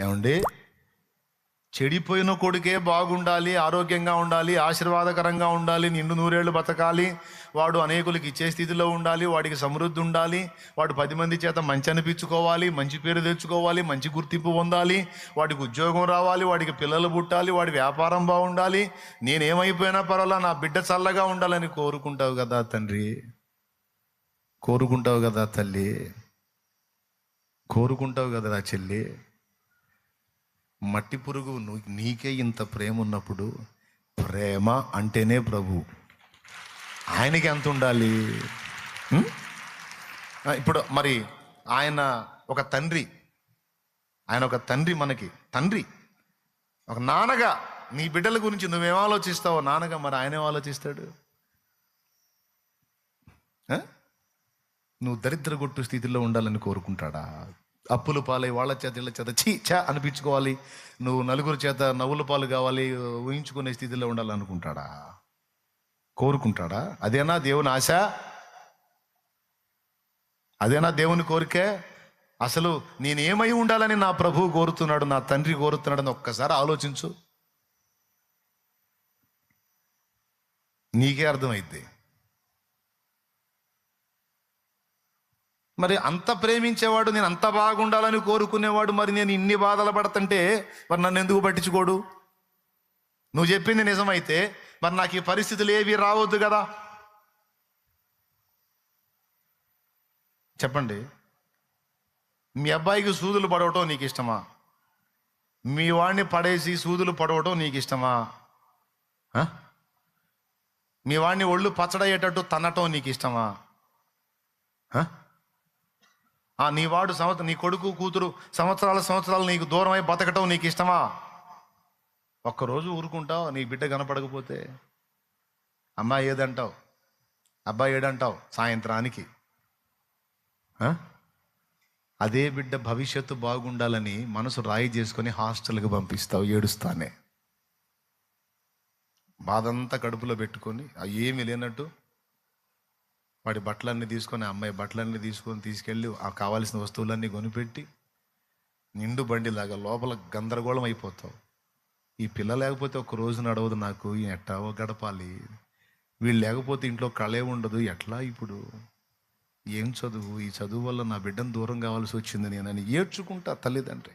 ఏమండి? చెడిపోయిన కొడుకే బాగుండాలి ఆరోగ్యంగా ఉండాలి ఆశీర్వాదకరంగా ఉండాలి నిండు నూరేళ్ళు బతకాలి వాడు అనేకులకి ఇచ్చే స్థితిలో ఉండాలి వాడికి సమృద్ధి ఉండాలి వాడు పది మంది చేత మంచి అనిపించుకోవాలి మంచి పేరు తెచ్చుకోవాలి మంచి గుర్తింపు పొందాలి వాడికి ఉద్యోగం రావాలి వాడికి పిల్లలు పుట్టాలి వాడి వ్యాపారం బాగుండాలి నేనేమైపోయినా పర్వాలా నా బిడ్డ చల్లగా ఉండాలని కోరుకుంటావు కదా తండ్రి. కోరుకుంటావు కదా తల్లి. కోరుకుంటావు కదా చెల్లి. మట్టి పురుగు నీకే ఇంత ప్రేమ ఉన్నప్పుడు ప్రేమ అంటేనే ప్రభు. ఆయనకి ఎంత ఉండాలి? ఇప్పుడు మరి ఆయన ఒక తండ్రి. ఆయన ఒక తండ్రి మనకి. తండ్రి. ఒక నాన్నగా నీ బిడ్డల గురించి నువ్వేం ఆలోచిస్తావో నాన్నగా మరి ఆయనే ఆలోచిస్తాడు? నువ్వు దరిద్ర గొట్టు స్థితిలో ఉండాలని కోరుకుంటాడా? అప్పులు పాలై వాళ్ళ చేత ఇళ్ళ చేత చీ చా అనిపించుకోవాలి. నువ్వు నలుగురు చేత నవ్వుల పాలు కావాలి ఊహించుకునే స్థితిలో ఉండాలనుకుంటాడా? కోరుకుంటాడా? అదేనా దేవుని ఆశ? అదేనా దేవుని కోరికే? అసలు నేనేమై ఉండాలని నా ప్రభువు కోరుతున్నాడు నా తండ్రి కోరుతున్నాడని ఒక్కసారి ఆలోచించు. నీకే అర్థమైద్ది. మరి అంత ప్రేమించేవాడు నేను అంత బాగుండాలని కోరుకునేవాడు మరి నేను ఇన్ని బాధలు పడుతుంటే మరి నన్ను ఎందుకు పట్టించుకోడు? నువ్వు చెప్పింది నిజమైతే మరి నాకు ఈ పరిస్థితులు ఏవి రావద్దు కదా? చెప్పండి. మీ అబ్బాయికి సూదులు పడవటం నీకు ఇష్టమా? మీ వాడిని పడేసి సూదులు పడవటం నీకు ఇష్టమా? మీ వాడిని ఒళ్ళు పచ్చడయ్యేటట్టు తన్నటం నీకు ఇష్టమా? ఆ? నీ వాడు సంవత్సరం నీ కొడుకు కూతురు సంవత్సరాల సంవత్సరాలు నీకు దూరమై బతకటం నీకు ఇష్టమా? ఒక్కరోజు ఊరుకుంటావు నీ బిడ్డ కనపడకపోతే. అమ్మాయి ఏదంటావు? అబ్బాయి ఏడంటావు? సాయంత్రానికి. అదే బిడ్డ భవిష్యత్తు బాగుండాలని మనసు రాయి చేసుకొని హాస్టల్కి పంపిస్తావు ఏడుస్తానే. బాధంతా కడుపులో పెట్టుకొని ఆ ఏమీ లేనట్టు వాడి బట్టలన్నీ తీసుకొని అమ్మాయి బట్టలన్నీ తీసుకొని తీసుకెళ్ళి ఆ కావాల్సిన వస్తువులన్నీ కొనిపెట్టి నిండు బండిలాగా లోపల గందరగోళం అయిపోతావు. ఈ పిల్ల లేకపోతే ఒక రోజు నడవదు నాకు ఎట్టావో గడపాలి? వీళ్ళు లేకపోతే ఇంట్లో కళే ఉండదు ఎట్లా ఇప్పుడు? ఏం చదువు? ఈ చదువు వల్ల నా బిడ్డను దూరం కావాల్సి వచ్చింది నేనని ఏడ్చుకుంటా తల్లిదండ్రి.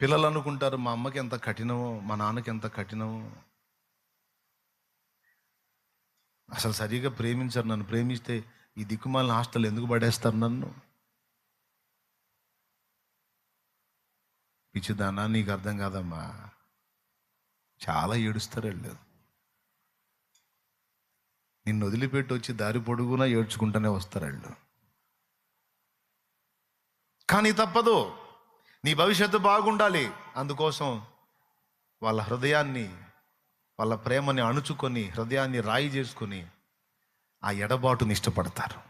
పిల్లలు అనుకుంటారు మా అమ్మకి ఎంత కఠినమో మా నాన్నకి ఎంత కఠినమో. అసలు సరిగా ప్రేమించరు నన్ను. ప్రేమిస్తే ఈ దిక్కుమాలిన హాస్టల్ ఎందుకు పడేస్తారు నన్ను? పిచ్చిదానా నీకు అర్థం కాదమ్మా. చాలా ఏడుస్తారు వెళ్ళు. నిన్ను వదిలిపెట్టి వచ్చి దారి పొడుగునా ఏడ్చుకుంటూనే వస్తారు వెళ్ళు. కానీ తప్పదు. నీ భవిష్యత్తు బాగుండాలి. అందుకోసం వాళ్ళ హృదయాన్ని వాళ్ళ ప్రేమని అణుచుకొని హృదయాన్ని రాయి చేసుకొని ఆ ఎడబాటుని ఇష్టపడతారు.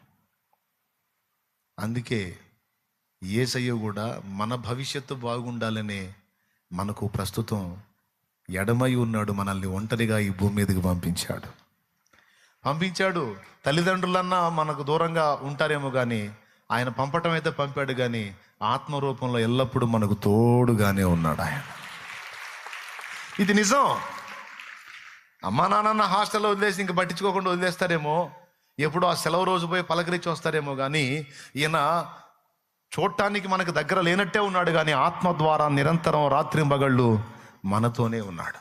అందుకే ఏసయ్య కూడా మన భవిష్యత్తు బాగుండాలనే మనకు ప్రస్తుతం ఎడమై ఉన్నాడు మనల్ని ఒంటరిగా ఈ భూమి మీదకి పంపించాడు. పంపించాడు. తల్లిదండ్రులన్నా మనకు దూరంగా ఉంటారేమో కానీ ఆయన పంపటం అయితే పంపాడు కానీ ఆత్మరూపంలో ఎల్లప్పుడూ మనకు తోడుగానే ఉన్నాడు ఆయన. ఇది నిజం. అమ్మా నాన్న హాస్టల్లో వదిలేసి ఇంక పట్టించుకోకుండా వదిలేస్తారేమో. ఎప్పుడో ఆ సెలవు రోజు పోయి పలకరించి వస్తారేమో కానీ ఈయన చూడటానికి మనకు దగ్గర లేనట్టే ఉన్నాడు కానీ ఆత్మ ద్వారా నిరంతరం రాత్రింబగళ్ళు మనతోనే ఉన్నాడు.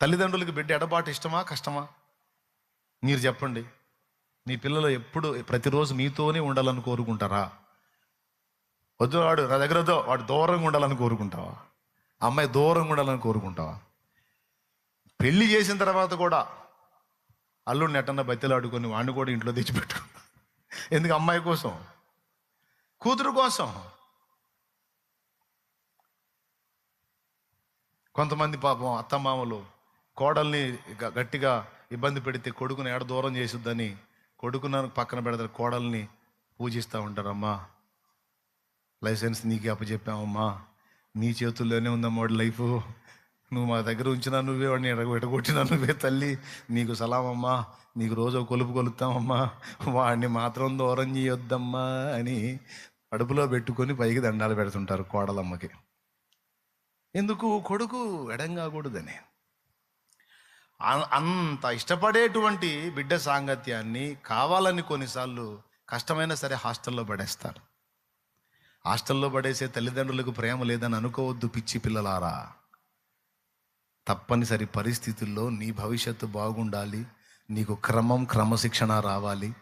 తల్లిదండ్రులకి బిడ్డ ఎడబాటు ఇష్టమా కష్టమా? మీరు చెప్పండి. మీ పిల్లలు ఎప్పుడు ప్రతిరోజు మీతోనే ఉండాలని కోరుకుంటారా? వద్దు వాడు నా దగ్గర వద్దు వాడు దూరంగా ఉండాలని కోరుకుంటావా? అమ్మాయి దూరంగా ఉండాలని కోరుకుంటావా? పెళ్ళి చేసిన తర్వాత కూడా అల్లుడిని ఎట్టన్నా బతిలాడుకొని వాడిని కూడా ఇంట్లో తెచ్చిపెట్టు ఎందుకు అమ్మాయి కోసం? కూతురు కోసం. కొంతమంది పాపం అత్తమామలు కోడల్ని గ- గట్టిగా ఇబ్బంది పెడితే కొడుకుని ఏడ దూరం చేసిద్దని కొడుకున పక్కన పెడతారు కోడల్ని పూజిస్తూ ఉంటారమ్మా. లైసెన్స్ నీకే అప్పచెప్పామమ్మా. నీ చేతుల్లోనే ఉందమ్మా వాడి లైఫ్? నువ్వు మా దగ్గర ఉంచినా నువ్వే వాడిని ఎడగ ఎడగొట్టినా నువ్వే తల్లి. నీకు సలామమ్మా నీకు రోజు కొలుపు కొలుతామమ్మా. వాడిని మాత్రం దూరం చేయొద్దమ్మా అని కడుపులో పెట్టుకొని పైకి దండాలు పెడుతుంటారు కోడలమ్మకి. ఎందుకు? కొడుకు ఎడంగాకూడదని అంత ఇష్టపడేటువంటి బిడ్డ సాంగత్యాన్ని కావాలని కొన్నిసార్లు కష్టమైనా సరే హాస్టల్లో పడేస్తారు. హాస్టల్లో పడేసే తల్లిదండ్రులకు ప్రేమ లేదని అనుకోవద్దు పిచ్చి పిల్లలారా. తప్పనిసరి పరిస్థితుల్లో నీ భవిష్యత్తు బాగుండాలి నీకు క్రమం క్రమశిక్షణ రావాలి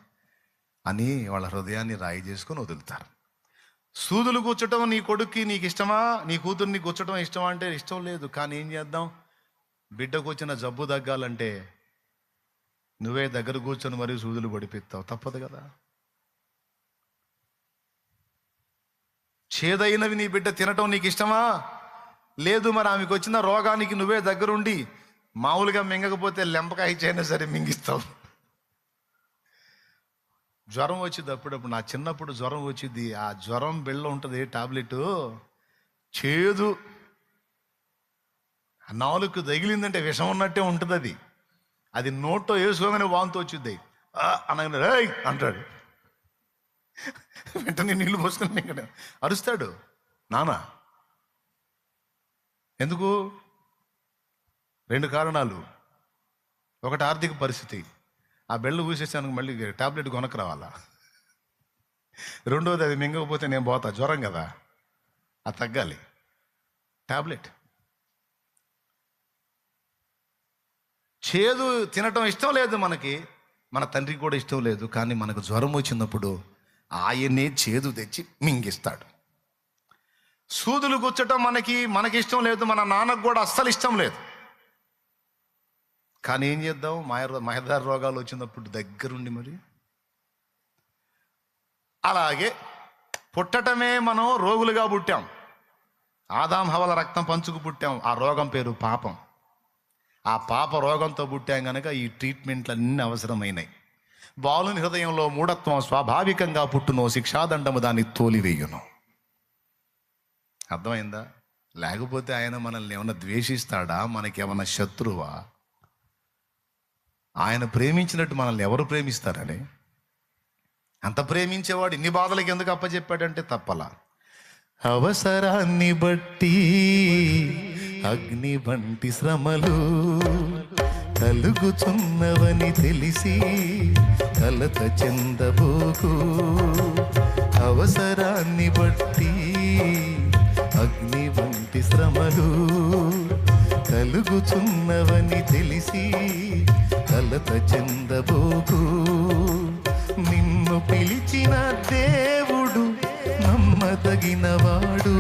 అని వాళ్ళ హృదయాన్ని రాయి చేసుకొని వదులుతారు. సూదులు కూర్చడం నీ కొడుక్కి నీకు ఇష్టమా నీ కూతుర్ని కూర్చడం ఇష్టమా అంటే ఇష్టం లేదు. కానీ ఏం చేద్దాం? బిడ్డకు వచ్చిన జబ్బు తగ్గాలంటే నువ్వే దగ్గర కూర్చొని మరీ సూదులు పడిపిస్తావు తప్పదు కదా. చేదైనవి నీ బిడ్డ తినటం నీకు ఇష్టమా లేదు మరి ఆమెకు వచ్చిన రోగానికి నువ్వే దగ్గరుండి మామూలుగా మింగకపోతే లెంపకాయ ఇచ్చైనా సరే మింగిస్తావు. జ్వరం వచ్చింది అప్పుడప్పుడు నా చిన్నప్పుడు జ్వరం వచ్చింది. ఆ జ్వరం బిళ్ళ ఉంటుంది టాబ్లెట్? చేదు. నాలుగు తగిలిందంటే విషం ఉన్నట్టే ఉంటుంది అది అది నోట్లో వేసుకోగానే వాంతి వచ్చింది అనగానే "ఏయ్" అంటాడు. వెంటనే నీళ్ళు పోసుకొని ఇక్కడ అరుస్తాడు నానా ఎందుకు? రెండు కారణాలు. ఒకటి ఆర్థిక పరిస్థితి. ఆ బెళ్ళు పూసేసాను మళ్ళీ టాబ్లెట్ కొనకు రావాలా? రెండోది అది మింగకపోతే నేను పోతా జ్వరం కదా. అది తగ్గాలి. టాబ్లెట్. చేదు తినటం ఇష్టం లేదు మనకి. మన తండ్రికి కూడా ఇష్టం లేదు కానీ మనకు జ్వరం వచ్చినప్పుడు ఆయనే చేదు తెచ్చి మింగిస్తాడు. సూదులు గుచ్చటం మనకి మనకి ఇష్టం లేదు మన నాన్నకు కూడా అస్సలు ఇష్టం లేదు. కానీ ఏం చేద్దాం? మాయ మాయదార రోగాలు వచ్చినప్పుడు దగ్గరుండి మరి. అలాగే పుట్టటమే మనం రోగులుగా పుట్టాం. ఆదాం హవల రక్తం పంచుకు పుట్టాం. ఆ రోగం పేరు పాపం. ఆ పాప రోగంతో పుట్టాం కనుక ఈ ట్రీట్మెంట్లు అన్నీ అవసరమైనాయి. బాలుని హృదయంలో మూఢత్వం స్వాభావికంగా పుట్టును శిక్షాదండము దాన్ని తోలివేయును. అర్థమైందా? లేకపోతే ఆయన మనల్ని ఏమైనా ద్వేషిస్తాడా? మనకేమైనా శత్రువా? ఆయన ప్రేమించినట్టు మనల్ని ఎవరు ప్రేమిస్తారని? అంత ప్రేమించేవాడు ఇన్ని బాధలకి ఎందుకు అప్పచెప్పాడంటే తప్పలా. అవసరాన్ని బట్టి అగ్ని వంటి శ్రమలు కలుగుచున్నవని తెలిసి కలత చెందబోకు. అవసరాన్ని బట్టి అగ్ని వంటి శ్రమలు కలుగుచున్నవని తెలిసి కలత చెందబోకు. నిన్ను పిలిచిన దేవుడు నమ్మదగినవాడు.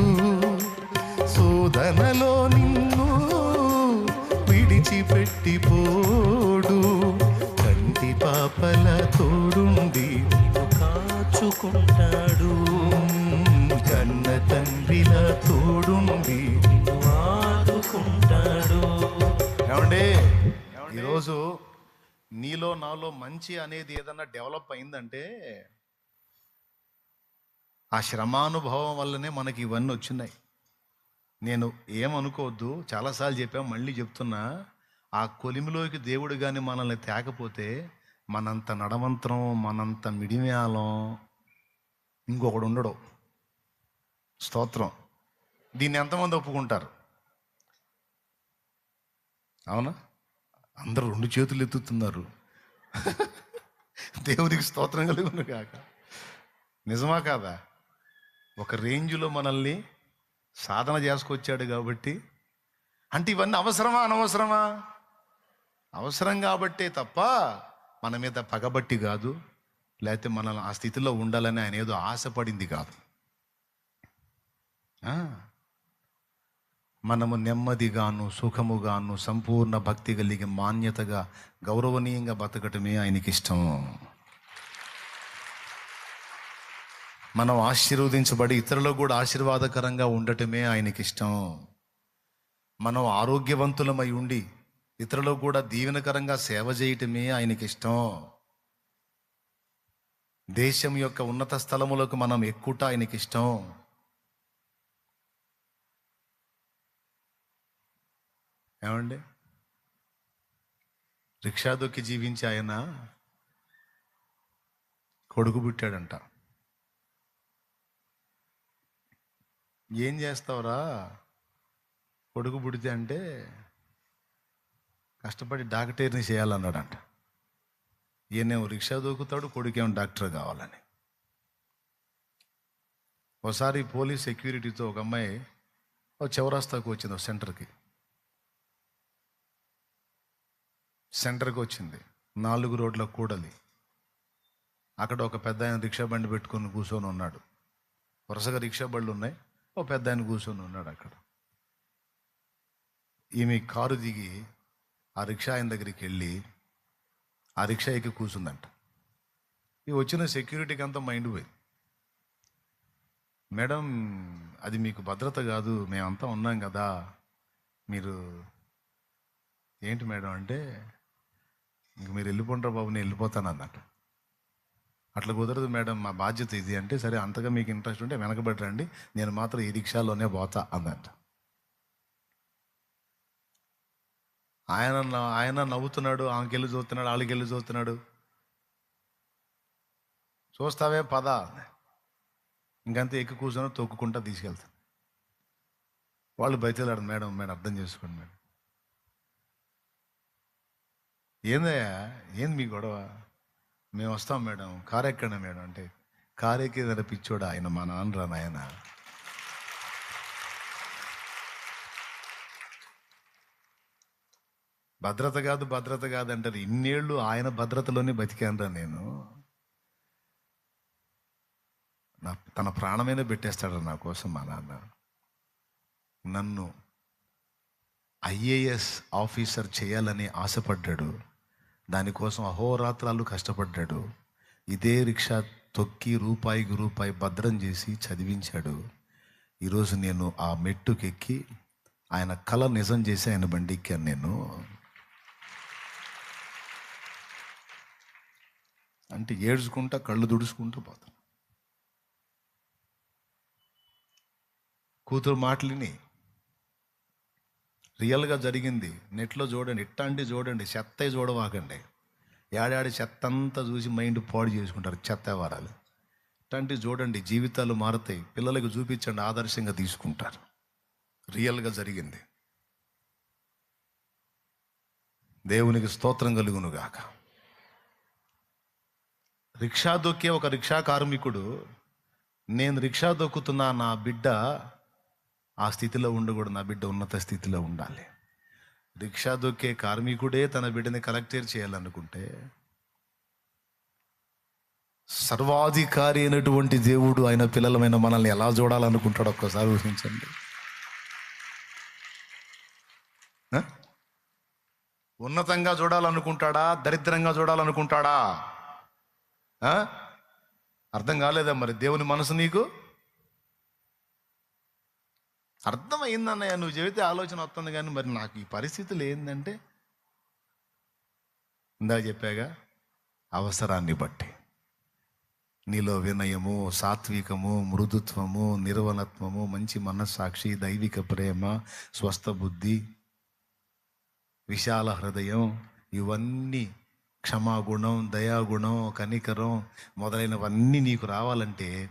శోధనలో నిన్ను విడిచిపెట్టిపో కాచుకుంటాడు కన్న తండ్రిల తోడుండి నిన్ను ఆదుకుంటాడు. ఏమండి? ఈరోజు నీలో నాలో మంచి అనేది ఏదన్నా డెవలప్ అయిందంటే ఆ శ్రమానుభవం వల్లనే మనకి ఇవన్నీ వచ్చినాయి. నేను ఏమనుకోవద్దు చాలాసార్లు చెప్పాం మళ్ళీ చెప్తున్నా. ఆ కొలిమిలోకి దేవుడు కానీ మనల్ని తేకపోతే మనంత నడమంత్రం మనంత మిడిమేళం ఇంకొకడు ఉండడు. స్తోత్రం. దీన్ని ఎంతమంది ఒప్పుకుంటారు? అవునా? అందరూ రెండు చేతులు ఎత్తుతున్నారు. దేవునికి స్తోత్రం కలుగును కాక నిజమా కాదా? ఒక రేంజ్లో మనల్ని సాధన చేసుకొచ్చాడు కాబట్టి. అంటే ఇవన్నీ అవసరమా అనవసరమా? అవసరం కాబట్టే తప్ప మన మీద పగబట్టి కాదు. లేకపోతే మనల్ని ఆ స్థితిలో ఉండాలని ఆయన ఏదో ఆశపడింది కాదు. మనము నెమ్మదిగాను సుఖముగాను సంపూర్ణ భక్తి కలిగి మాన్యతగా గౌరవనీయంగా బతకటమే ఆయనకి ఇష్టం. మనం ఆశీర్వదించబడి ఇతరులకు కూడా ఆశీర్వాదకరంగా ఉండటమే ఆయనకి ఇష్టం. మనం ఆరోగ్యవంతులమై ఉండి ఇతరులకు కూడా దీవెనకరంగా సేవ చేయటమే ఆయనకి ఇష్టం. దేశం యొక్క ఉన్నత స్థలములకు మనం ఎక్కుట ఆయనకి ఇష్టం ఏమండి? రిక్షా దొక్కి జీవించి ఆయన కొడుకు పుట్టాడంట. ఏం చేస్తావురా? కొడుకు పుడితే అంటే కష్టపడి డాక్టర్ని చేయాలన్నాడంట. ఈయనేమో రిక్షా దూకుతాడు కొడుకేమో డాక్టర్ కావాలని. ఒకసారి పోలీస్ సెక్యూరిటీతో ఒక అమ్మాయి ఓ చౌరాస్తాకు వచ్చింది ఒక సెంటర్కి. సెంటర్కి వచ్చింది నాలుగు రోడ్ల కూడలి. అక్కడ ఒక పెద్ద ఆయన రిక్షా బండి పెట్టుకొని కూర్చొని ఉన్నాడు. వరుసగా రిక్షా బండ్లు ఉన్నాయి ఓ పెద్ద ఆయన కూర్చొని ఉన్నాడు అక్కడ. ఈమె కారు దిగి ఆ రిక్షా ఆయన దగ్గరికి వెళ్ళి ఆ రిక్షా ఎక్కి కూర్చుందంట. ఈ వచ్చిన సెక్యూరిటీకి అంతా మైండ్ పోయి మేడం అది మీకు భద్రత కాదు మేమంతా ఉన్నాం కదా. మీరు ఏంటి మేడం అంటే ఇంక మీరు వెళ్ళిపోండ్రా బాబు నేను వెళ్ళిపోతాను అన్నట్టు. అట్లా కుదరదు మేడం మా బాధ్యత ఇది. అంటే సరే అంతగా మీకు ఇంట్రెస్ట్ ఉంటే వెనకబెట్టండి నేను మాత్రం ఈ రిక్షాలోనే పోతా అన్నట్టు. ఆయన ఆయన నవ్వుతున్నాడు ఆమెకెళ్ళి చూస్తున్నాడు వాళ్ళకెళ్ళి చూస్తున్నాడు. చూస్తావే పద. ఇంకంతే ఎక్కి కూర్చొని తొక్కుకుంటా తీసుకెళ్తాను. వాళ్ళు బయటలాడు మేడం మేడం అర్థం చేసుకోండి మేడం. ఏందయ్యా? ఏంది మీ గొడవ? మేము వస్తాం మేడం కారు ఎక్కండి మేడం అంటే కారు ఎక్కేదర పిచ్చోడా? ఆయన మా నాన్న రా నాయన. భద్రత కాదు భద్రత కాదు అంటారు. ఇన్నేళ్ళు ఆయన భద్రతలోనే బతికానురా నేను. నా తన ప్రాణమైనా పెట్టేస్తాడు నా కోసం మా నాన్న. నన్ను ఐఏఎస్ ఆఫీసర్ చేయాలని ఆశపడ్డాడు. దానికోసం అహోరాత్రాలు కష్టపడ్డాడు. ఇదే రిక్షా తొక్కి రూపాయికి రూపాయి భద్రం చేసి చదివించాడు. ఈరోజు నేను ఆ మెట్టుకెక్కి ఆయన కళ నిజం చేసి ఆయన బండి ఎక్కాను నేను. అంటే ఏడ్చుకుంటా కళ్ళు దుడుచుకుంటూ పోతాను కూతురు మాటలిని రియల్గా జరిగింది. నెట్లో చూడండి ఇట్టాంటి చూడండి చెత్త చూడవాకండి. ఏడాడి చెత్త అంతా చూసి మైండ్ పాడు చేసుకుంటారు చెత్త వారాలు. ఇట్లాంటివి చూడండి జీవితాలు మారుతాయి. పిల్లలకు చూపించండి ఆదర్శంగా తీసుకుంటారు. రియల్గా జరిగింది. దేవునికి స్తోత్రం కలుగును గాక రిక్షా దొక్కే ఒక రిక్షా కార్మికుడు నేను రిక్షా దొక్కుతున్నా నా బిడ్డ ఆ స్థితిలో ఉండకూడదు నా బిడ్డ ఉన్నత స్థితిలో ఉండాలి. రిక్షా దొక్కే కార్మికుడే తన బిడ్డని కలెక్టర్ చేయాలనుకుంటే సర్వాధికారి అయినటువంటి దేవుడు ఆయన పిల్లలమైన మనల్ని ఎలా చూడాలనుకుంటాడు ఒక్కసారి ఊహించండి. ఉన్నతంగా చూడాలనుకుంటాడా? దరిద్రంగా చూడాలనుకుంటాడా? అర్థం కాలేదా మరి దేవుని మనసు నీకు? అర్థమైందన్నయ్య నువ్వు చెబితే ఆలోచన వస్తుంది కానీ మరి నాకు ఈ పరిస్థితులు ఏంటంటే ఇందా చెప్పాగా అవసరాన్ని బట్టి. నీలో వినయము సాత్వికము మృదుత్వము నిర్వలత్వము మంచి మనస్సాక్షి దైవిక ప్రేమ స్వస్థ బుద్ధి విశాల హృదయం ఇవన్నీ క్షమాగుణం దయాగుణం కనికరం మొదలైనవన్నీ నీకు రావాలంటే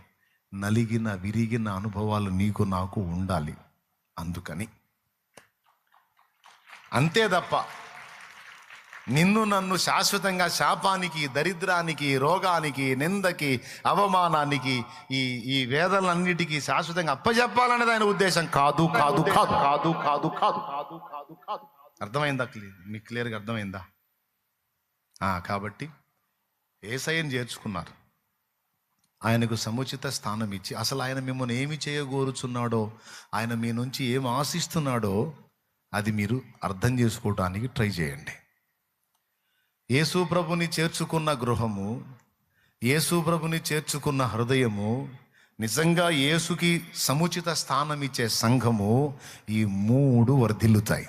నలిగిన విరిగిన అనుభవాలు నీకు నాకు ఉండాలి. అందుకని. అంతే తప్ప నిన్ను నన్ను శాశ్వతంగా శాపానికి దరిద్రానికి రోగానికి నిందకి అవమానానికి ఈ ఈ వేదనలన్నిటికీ శాశ్వతంగా అప్పచెప్పాలనేది ఆయన ఉద్దేశం. కాదు కాదు కాదు. కాదు కాదు కాదు కాదు కాదు కాదు. అర్థమైందా క్లియర్ మీకు క్లియర్గా అర్థమైందా? కాబట్టి ఏసయ్యని చేర్చుకున్నారు. ఆయనకు సముచిత స్థానం ఇచ్చి అసలు ఆయన మిమ్మల్ని ఏమి చేయగోరుచున్నాడో ఆయన మీ నుంచి ఏం ఆశిస్తున్నాడో అది మీరు అర్థం చేసుకోవడానికి ట్రై చేయండి. యేసు ప్రభుని చేర్చుకున్న గృహము యేసు ప్రభుని చేర్చుకున్న హృదయము నిజంగా యేసుకి సముచిత స్థానం ఇచ్చే సంఘము ఈ మూడు వర్ధిల్లుతాయి.